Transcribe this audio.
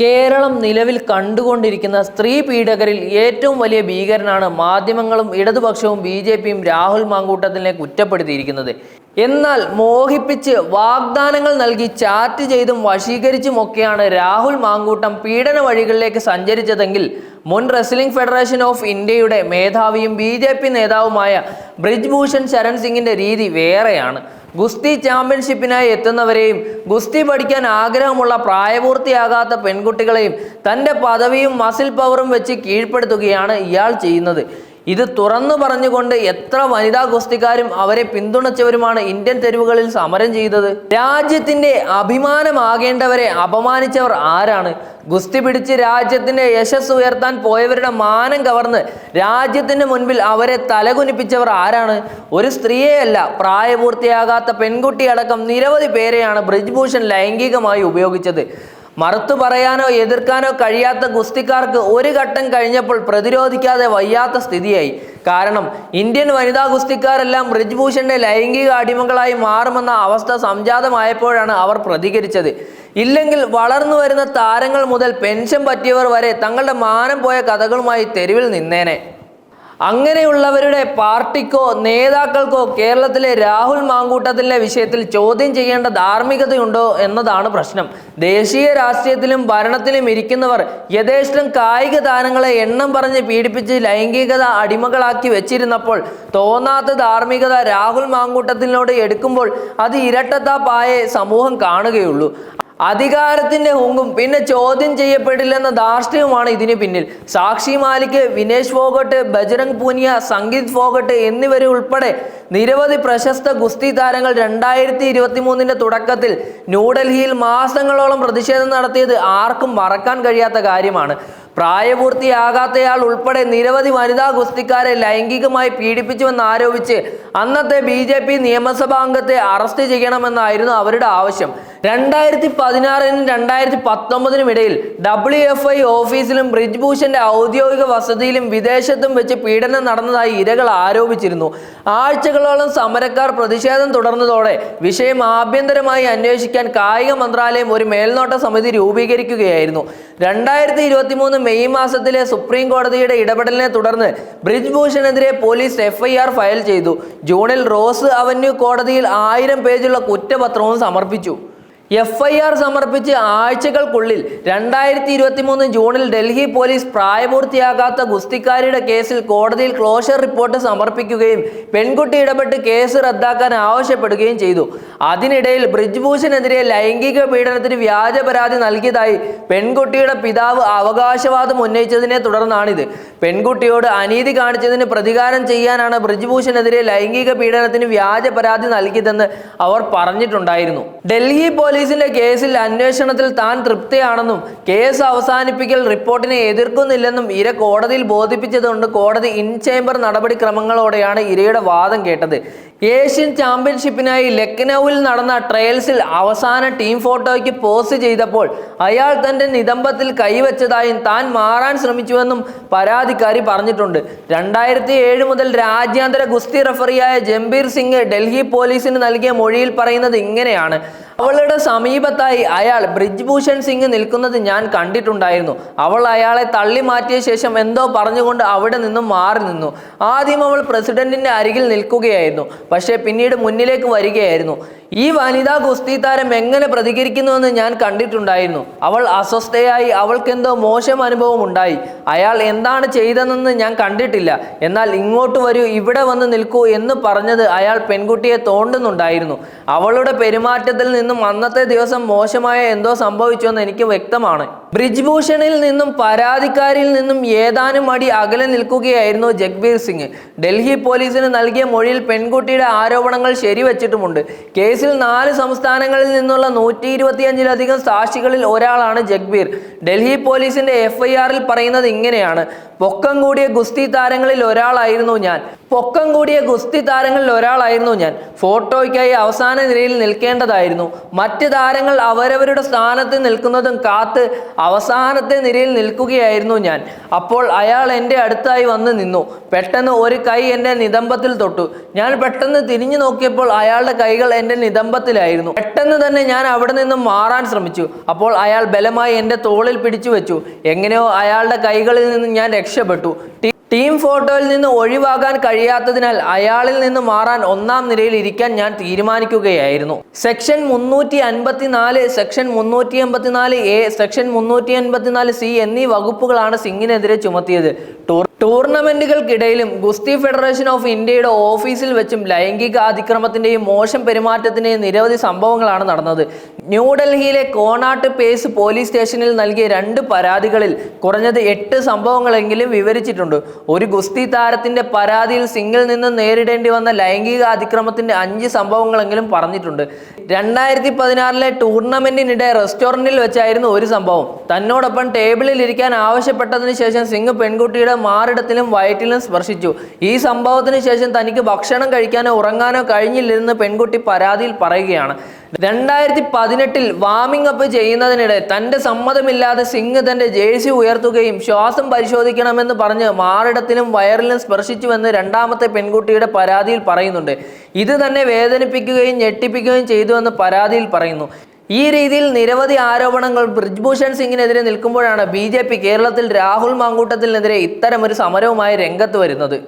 കേരളം നിലവിൽ കണ്ടുകൊണ്ടിരിക്കുന്ന സ്ത്രീ പീഡകരിൽ ഏറ്റവും വലിയ ഭീകരനാണ് മാധ്യമങ്ങളും ഇടതുപക്ഷവും ബി ജെ പിയും രാഹുൽ മാങ്കൂട്ടത്തിനെ കുറ്റപ്പെടുത്തിയിരിക്കുന്നത്. എന്നാൽ മോഹിപ്പിച്ച് വാഗ്ദാനങ്ങൾ നൽകി ചാറ്റ് ചെയ്തും വശീകരിച്ചുമൊക്കെയാണ് രാഹുൽ മാങ്കൂട്ടം പീഡന വഴികളിലേക്ക് സഞ്ചരിച്ചതെങ്കിൽ മുൻ റെസ്ലിംഗ് ഫെഡറേഷൻ ഓഫ് ഇന്ത്യയുടെ മേധാവിയും ബി നേതാവുമായ ബ്രിജ്ഭൂഷൺ ശരൺ സിംഗിന്റെ രീതി വേറെയാണ്. ഗുസ്തി ചാമ്പ്യൻഷിപ്പിനായി എത്തുന്നവരെയും ഗുസ്തി പഠിക്കാൻ ആഗ്രഹമുള്ള പ്രായപൂർത്തിയാകാത്ത പെൺകുട്ടികളെയും തന്റെ പദവിയും മസിൽ പവറും വെച്ച് കീഴ്പ്പെടുത്തുകയാണ് ഇയാൾ ചെയ്യുന്നത്. ഇത് തുറന്നു പറഞ്ഞുകൊണ്ട് എത്ര വനിതാ ഗുസ്തിക്കാരും അവരെ പിന്തുണച്ചവരുമാണ് ഇന്ത്യൻ തെരുവുകളിൽ സമരം ചെയ്തത്. രാജ്യത്തിന്റെ അഭിമാനമാകേണ്ടവരെ അപമാനിച്ചവർ ആരാണ്? ഗുസ്തി പിടിച്ച് രാജ്യത്തിന്റെ യശസ് ഉയർത്താൻ പോയവരുടെ മാനം കവർന്ന് രാജ്യത്തിന്റെ മുൻപിൽ അവരെ തലകുനിപ്പിച്ചവർ ആരാണ്? ഒരു സ്ത്രീയെയല്ല പ്രായപൂർത്തിയാകാത്ത പെൺകുട്ടിയടക്കം നിരവധി പേരെയാണ് ബ്രിജ്ഭൂഷൺ ലൈംഗികമായി ഉപയോഗിച്ചത്. മറുത്തു പറയാനോ എതിർക്കാനോ കഴിയാത്ത ഗുസ്തിക്കാർക്ക് ഒരു ഘട്ടം കഴിഞ്ഞപ്പോൾ പ്രതിരോധിക്കാതെ വയ്യാത്ത സ്ഥിതിയായി. കാരണം ഇന്ത്യൻ വനിതാ ഗുസ്തിക്കാരെല്ലാം ബ്രിജ്ഭൂഷന്റെ ലൈംഗിക അടിമകളായി മാറുമെന്ന അവസ്ഥ സംജാതമായപ്പോഴാണ് അവർ പ്രതികരിച്ചത്. ഇല്ലെങ്കിൽ വളർന്നു വരുന്ന താരങ്ങൾ മുതൽ പെൻഷൻ പറ്റിയവർ വരെ തങ്ങളുടെ മാനം പോയ കഥകളുമായി തെരുവിൽ നിന്നേനെ. അങ്ങനെയുള്ളവരുടെ പാർട്ടിക്കോ നേതാക്കൾക്കോ കേരളത്തിലെ രാഹുൽ മാങ്കൂട്ടത്തിലെ വിഷയത്തിൽ ചോദ്യം ചെയ്യേണ്ട ധാർമ്മികതയുണ്ടോ എന്നതാണ് പ്രശ്നം. ദേശീയ രാഷ്ട്രീയത്തിലും ഭരണത്തിലും ഇരിക്കുന്നവർ യഥേഷ്ടം കായിക താരങ്ങളെ എണ്ണം പറഞ്ഞ് പീഡിപ്പിച്ച് ലൈംഗികത അടിമകളാക്കി വെച്ചിരുന്നപ്പോൾ തോന്നാത്ത ധാർമ്മികത രാഹുൽ മാങ്കൂട്ടത്തിനോട് എടുക്കുമ്പോൾ അത് ഇരട്ടത്താപ്പായേ സമൂഹം കാണുകയുള്ളൂ. അധികാരത്തിന്റെ ഹുങ്കും പിന്നെ ചോദ്യം ചെയ്യപ്പെടില്ലെന്ന ധാർഷ്ട്യവുമാണ് ഇതിന് പിന്നിൽ. സാക്ഷി മാലിക് വിനേഷ് ഫോഗട്ട് ബജ്രംഗ് പൂനിയ സംഗീത് ഫോഗട്ട് എന്നിവരെ ഉൾപ്പെടെ നിരവധി പ്രശസ്ത ഗുസ്തി താരങ്ങൾ രണ്ടായിരത്തി ഇരുപത്തി മൂന്നിന്റെ തുടക്കത്തിൽ ന്യൂഡൽഹിയിൽ മാസങ്ങളോളം പ്രതിഷേധം നടത്തിയത് ആർക്കും മറക്കാൻ കഴിയാത്ത കാര്യമാണ്. പ്രായപൂർത്തിയാകാത്തയാൾ ഉൾപ്പെടെ നിരവധി വനിതാ ഗുസ്തിക്കാരെ ലൈംഗികമായി പീഡിപ്പിച്ചുവെന്നാരോപിച്ച് അന്നത്തെ ബി ജെ പി നിയമസഭാ അംഗത്തെ അറസ്റ്റ് ചെയ്യണമെന്നായിരുന്നു അവരുടെ ആവശ്യം. രണ്ടായിരത്തി പതിനാറിനും രണ്ടായിരത്തി പത്തൊമ്പതിനും ഇടയിൽ ഡബ്ല്യു എഫ് ഐ ഓഫീസിലും ബ്രിജ്ഭൂഷന്റെ ഔദ്യോഗിക വസതിയിലും വിദേശത്തും വെച്ച് പീഡനം നടന്നതായി ഇരകൾ ആരോപിച്ചിരുന്നു. ആഴ്ചകളോളം സമരക്കാർ പ്രതിഷേധം തുടർന്നതോടെ വിഷയം ആഭ്യന്തരമായി അന്വേഷിക്കാൻ കായിക മന്ത്രാലയം ഒരു മേൽനോട്ട സമിതി രൂപീകരിക്കുകയായിരുന്നു. രണ്ടായിരത്തി ഇരുപത്തി മൂന്ന് മെയ് മാസത്തിലെ സുപ്രീം കോടതിയുടെ ഇടപെടലിനെ തുടർന്ന് ബ്രിജ്ഭൂഷണെതിരെ പോലീസ് എഫ്ഐആർ ഫയൽ ചെയ്തു. ജൂണിൽ റോസ് അവന്യൂ കോടതിയിൽ ആയിരം പേജുള്ള കുറ്റപത്രവും സമർപ്പിച്ചു. എഫ് ഐ ആർ സമർപ്പിച്ച് ആഴ്ചകൾക്കുള്ളിൽ രണ്ടായിരത്തി ഇരുപത്തി മൂന്ന് ജൂണിൽ ഡൽഹി പോലീസ് പ്രായപൂർത്തിയാകാത്ത ഗുസ്തിക്കാരിയുടെ കേസിൽ കോടതിയിൽ ക്ലോഷർ റിപ്പോർട്ട് സമർപ്പിക്കുകയും പെൺകുട്ടി ഇടപെട്ട് കേസ് റദ്ദാക്കാൻ ആവശ്യപ്പെടുകയും ചെയ്തു. അതിനിടയിൽ ബ്രിജ്ഭൂഷനെതിരെ ലൈംഗിക പീഡനത്തിന് വ്യാജ പരാതി നൽകിയതായി പെൺകുട്ടിയുടെ പിതാവ് അവകാശവാദം ഉന്നയിച്ചതിനെ തുടർന്നാണിത്. പെൺകുട്ടിയോട് അനീതി കാണിച്ചതിന് പ്രതികാരം ചെയ്യാനാണ് ബ്രിജ്ഭൂഷനെതിരെ ലൈംഗിക പീഡനത്തിന് വ്യാജ പരാതി നൽകിയതെന്ന് അവർ പറഞ്ഞിട്ടുണ്ടായിരുന്നു. ഡൽഹി പോലീസിന്റെ കേസിൽ അന്വേഷണത്തിൽ താൻ തൃപ്തിയാണെന്നും കേസ് അവസാനിപ്പിക്കൽ റിപ്പോർട്ടിനെ എതിർക്കുന്നില്ലെന്നും ഇര കോടതിയിൽ ബോധിപ്പിച്ചതുകൊണ്ട് കോടതി ഇൻ ചേംബർ നടപടിക്രമങ്ങളോടെയാണ് ഇരയുടെ വാദം കേട്ടത്. ഏഷ്യൻ ചാമ്പ്യൻഷിപ്പിനായി ലക്നൌവിൽ നടന്ന ട്രയൽസിൽ അവസാന ടീം ഫോട്ടോയ്ക്ക് പോസ്റ്റ് ചെയ്തപ്പോൾ അയാൾ തന്റെ നിതംബത്തിൽ കൈവച്ചതായും താൻ മാറാൻ ശ്രമിച്ചുവെന്നും പരാതിക്കാരി പറഞ്ഞിട്ടുണ്ട്. രണ്ടായിരത്തി ഏഴ് മുതൽ രാജ്യാന്തര ഗുസ്തി റഫറിയായ ജംബീർ സിംഗ് ഡൽഹി പോലീസിന് നൽകിയ മൊഴിയിൽ പറയുന്നത് ഇങ്ങനെയാണ്. അവളുടെ സമീപത്തായി അയാൾ ബ്രിജ്ഭൂഷൺ സിംഗ് നിൽക്കുന്നത് ഞാൻ കണ്ടിട്ടുണ്ടായിരുന്നു. അവൾ അയാളെ തള്ളി മാറ്റിയ ശേഷം എന്തോ പറഞ്ഞുകൊണ്ട് അവിടെ നിന്നും മാറി നിന്നു. ആദ്യം അവൾ പ്രസിഡന്റിന്റെ അരികിൽ നിൽക്കുകയായിരുന്നു. പക്ഷേ പിന്നീട് മുന്നിലേക്ക് വരികയായിരുന്നു. ഈ വനിതാ ഗുസ്തി താരം എങ്ങനെ പ്രതികരിക്കുന്നുവെന്ന് ഞാൻ കണ്ടിട്ടുണ്ടായിരുന്നു. അവൾ അസ്വസ്ഥയായി അവൾക്കെന്തോ മോശം അനുഭവം ഉണ്ടായി. അയാൾ എന്താണ് ചെയ്തതെന്ന് ഞാൻ കണ്ടിട്ടില്ല. എന്നാൽ ഇങ്ങോട്ട് വരൂ ഇവിടെ വന്ന് നിൽക്കൂ എന്ന് പറഞ്ഞത് അയാൾ പെൺകുട്ടിയെ തോണ്ടുന്നുണ്ടായിരുന്നു. അവളുടെ പെരുമാറ്റത്തിൽ നിന്നും അന്നത്തെ ദിവസം മോശമായ എന്തോ സംഭവിച്ചുവെന്ന് എനിക്ക് വ്യക്തമാണ്. ബ്രിജ്ഭൂഷണിൽ നിന്നും പരാതിക്കാരിൽ നിന്നും ഏതാനും അടി അകലെ നിൽക്കുകയായിരുന്നു ജഗ്ബീർ സിംഗ്. ഡൽഹി പോലീസിന് നൽകിയ മൊഴിയിൽ പെൺകുട്ടിയുടെ ആരോപണങ്ങൾ ശരിവച്ചിട്ടുമുണ്ട്. കേസിൽ നാല് സംസ്ഥാനങ്ങളിൽ നിന്നുള്ള നൂറ്റി ഇരുപത്തിയഞ്ചിലധികം സാക്ഷികളിൽ ഒരാളാണ് ജഗ്ബീർ. ഡൽഹി പോലീസിന്റെ എഫ്ഐആറിൽ പറയുന്നത് ഇങ്ങനെയാണ്. പൊക്കം കൂടിയ ഗുസ്തി താരങ്ങളിൽ ഒരാളായിരുന്നു ഞാൻ. പൊക്കം കൂടിയ ഗുസ്തി താരങ്ങളിൽ ഒരാളായിരുന്നു ഞാൻ. ഫോട്ടോയ്ക്കായി അവസാന നിരയിൽ നിൽക്കേണ്ടതായിരുന്നു. മറ്റ് താരങ്ങൾ അവരവരുടെ സ്ഥാനത്ത് നിൽക്കുന്നതും കാത്ത് അവസാനത്തെ നിരയിൽ നിൽക്കുകയായിരുന്നു ഞാൻ. അപ്പോൾ അയാൾ എന്റെ അടുത്തായി വന്ന് നിന്നു. പെട്ടെന്ന് ഒരു കൈ എന്റെ നിതംബത്തിൽ തൊട്ടു. ഞാൻ പെട്ടെന്ന് തിരിഞ്ഞു നോക്കിയപ്പോൾ അയാളുടെ കൈകൾ എന്റെ നിതംബത്തിലായിരുന്നു പെട്ടെന്ന് തന്നെ ഞാൻ അവിടെ നിന്നും മാറാൻ ശ്രമിച്ചു. അപ്പോൾ അയാൾ ബലമായി എന്റെ തോളിൽ പിടിച്ചു വെച്ചു. എങ്ങനെയോ അയാളുടെ കൈകളിൽ നിന്ന് ഞാൻ രക്ഷപ്പെട്ടു. ടീ- ഫോട്ടോയിൽ നിന്ന് ഒഴിവാകാൻ കഴിയാത്തതിനാൽ അയാളിൽ നിന്ന് മാറാൻ ഒന്നാം നിലയിൽ ഇരിക്കാൻ ഞാൻ തീരുമാനിക്കുകയായിരുന്നു. സെക്ഷൻ മുന്നൂറ്റി അൻപത്തിനാല് സെക്ഷൻ മുന്നൂറ്റി എൺപത്തിനാല് എ സെക്ഷൻ മുന്നൂറ്റി എൺപത്തിനാല് സി എന്നീ വകുപ്പുകളാണ് സിംഗിനെതിരെ ചുമത്തിയത്. ടൂർ ടൂർണമെന്റുകൾക്കിടയിലും ഗുസ്തി ഫെഡറേഷൻ ഓഫ് ഇന്ത്യയുടെ ഓഫീസിൽ വെച്ചും ലൈംഗിക അതിക്രമത്തിന്റെയും മോശം പെരുമാറ്റത്തിന്റെയും നിരവധി സംഭവങ്ങളാണ് നടന്നത്. ന്യൂഡൽഹിയിലെ കോണാട്ട് പേസ് പോലീസ് സ്റ്റേഷനിൽ നൽകിയ രണ്ട് പരാതികളിൽ കുറഞ്ഞത് എട്ട് സംഭവങ്ങളെങ്കിലും വിവരിച്ചിട്ടുണ്ട്. ഒരു ഗുസ്തി താരത്തിന്റെ പരാതിയിൽ സിംഗിൽ നിന്ന് നേരിടേണ്ടി വന്ന ലൈംഗിക അതിക്രമത്തിന്റെ അഞ്ച് സംഭവങ്ങളെങ്കിലും പറഞ്ഞിട്ടുണ്ട്. രണ്ടായിരത്തി പതിനാറിലെ ടൂർണമെന്റിനിടെ റെസ്റ്റോറന്റിൽ വെച്ചായിരുന്നു ഒരു സംഭവം. തന്നോടൊപ്പം ടേബിളിൽ ഇരിക്കാൻ ആവശ്യപ്പെട്ടതിന് ശേഷം സിംഗ് പെൺകുട്ടിയുടെ മാറിടത്തിലും വയറ്റിലും സ്പർശിച്ചു. ഈ സംഭവത്തിന് ശേഷം തനിക്ക് ഭക്ഷണം കഴിക്കാനോ ഉറങ്ങാനോ കഴിഞ്ഞില്ലെന്ന് പെൺകുട്ടി പരാതിയിൽ പറയുകയാണ്. രണ്ടായിരത്തി പതിനെട്ടിൽ വാമിംഗ് അപ്പ് ചെയ്യുന്നതിനിടെ തന്റെ സമ്മതമില്ലാതെ സിംഗ് തന്റെ ജേഴ്സി ഉയർത്തുകയും ശ്വാസം പരിശോധിക്കണമെന്ന് പറഞ്ഞ് മാറിടത്തിലും വയറിലും സ്പർശിച്ചുവെന്ന് രണ്ടാമത്തെ പെൺകുട്ടിയുടെ പരാതിയിൽ പറയുന്നുണ്ട്. ഇത് തന്നെ വേദനിപ്പിക്കുകയും ഞെട്ടിപ്പിക്കുകയും ചെയ്തുവെന്ന് പരാതിയിൽ പറയുന്നു. ഈ രീതിയിൽ നിരവധി ആരോപണങ്ങൾ ബ്രിജ്ഭൂഷൺ സിംഗിനെതിരെ നിൽക്കുമ്പോഴാണ് ബി കേരളത്തിൽ രാഹുൽ മാങ്കൂട്ടത്തിനെതിരെ ഇത്തരമൊരു സമരവുമായി രംഗത്ത് വരുന്നത്.